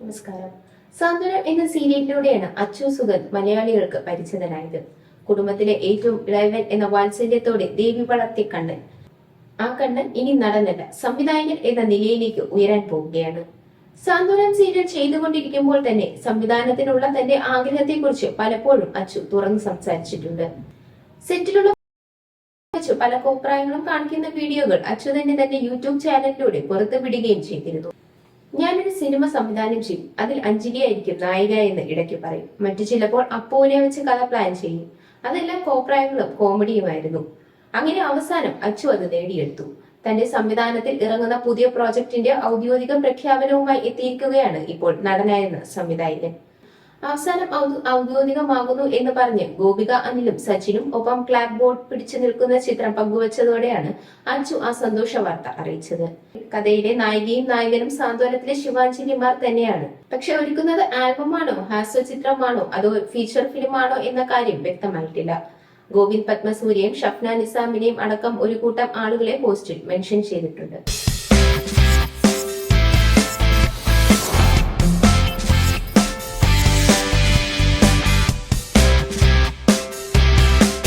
നമസ്കാരം. സാന്ത്വനം എന്ന സീരിയലിലൂടെയാണ് അച്ചു സുഗത് മലയാളികൾക്ക് പരിചിതനായത്. കുടുംബത്തിലെ ഏറ്റവും ഇളയവൻ എന്ന വാത്സല്യത്തോടെ ദേവി വളർത്തിയ കണ്ണൻ. ആ കണ്ണൻ ഇനി നടന്നില്ല സംവിധായകൻ എന്ന നിലയിലേക്ക് ഉയരാൻ പോവുകയാണ്. സാന്ത്വനം സീരിയൽ ചെയ്തുകൊണ്ടിരിക്കുമ്പോൾ തന്നെ സംവിധാനത്തിനുള്ള തന്റെ ആഗ്രഹത്തെക്കുറിച്ച് പലപ്പോഴും അച്ചു തുറന്നു സംസാരിച്ചിട്ടുണ്ട്. സെറ്റിലുള്ള വെച്ച് പല കോപ്രായങ്ങളും കാണിക്കുന്ന വീഡിയോകൾ അച്ചു തന്നെ തന്റെ യൂട്യൂബ് ചാനലിലൂടെ പുറത്തുവിടുകയും ചെയ്തിരുന്നു. ഞാനൊരു സിനിമ സംവിധാനം ചെയ്യും. അതിൽ അഞ്ജലിയായിരിക്കും നായിക എന്ന് ഇടയ്ക്ക് പറയും. മറ്റു ചിലപ്പോൾ അപ്പുവിനെ വെച്ച് കഥ പ്ലാൻ ചെയ്യും. അതെല്ലാം കോപ്രായങ്ങളും കോമഡിയുമായിരുന്നു. അങ്ങനെ അവസാനം അച്ചു അത് നേടിയെടുത്തു. തന്റെ സംവിധാനത്തിൽ ഇറങ്ങുന്ന പുതിയ പ്രോജക്റ്റിന്റെ ഔദ്യോഗിക പ്രഖ്യാപനവുമായി എത്തിയിരിക്കുകയാണ് ഇപ്പോൾ നടനായിരുന്ന സംവിധായകൻ. അവസാനം ഔദ്യോ- ഔദ്യോഗികമാകുന്നു എന്ന് പറഞ്ഞ് ഗോപിക അനിലും സച്ചിനും ഒപ്പം ക്ലാബ് ബോർഡ് പിടിച്ചു നിൽക്കുന്ന ചിത്രം പങ്കുവച്ചതോടെയാണ് അഞ്ചു ആ സന്തോഷ വാർത്ത അറിയിച്ചത്. കഥയിലെ നായികയും നായകനും സാന്ത്വനത്തിലെ ശിവാഞ്ജലിമാർ തന്നെയാണ്. പക്ഷെ ഒരുക്കുന്നത് ആൽബമാണോ ഹാസ്യ ചിത്രമാണോ അതോ ഫീച്ചർ ഫിലിമാണോ എന്ന കാര്യം വ്യക്തമായിട്ടില്ല. ഗോവിന്ദ് പത്മസൂര്യയും ഷഫ്ന നിസാമിനെയും അടക്കം ഒരു കൂട്ടം ആളുകളെ പോസ്റ്റിൽ മെൻഷൻ ചെയ്തിട്ടുണ്ട്.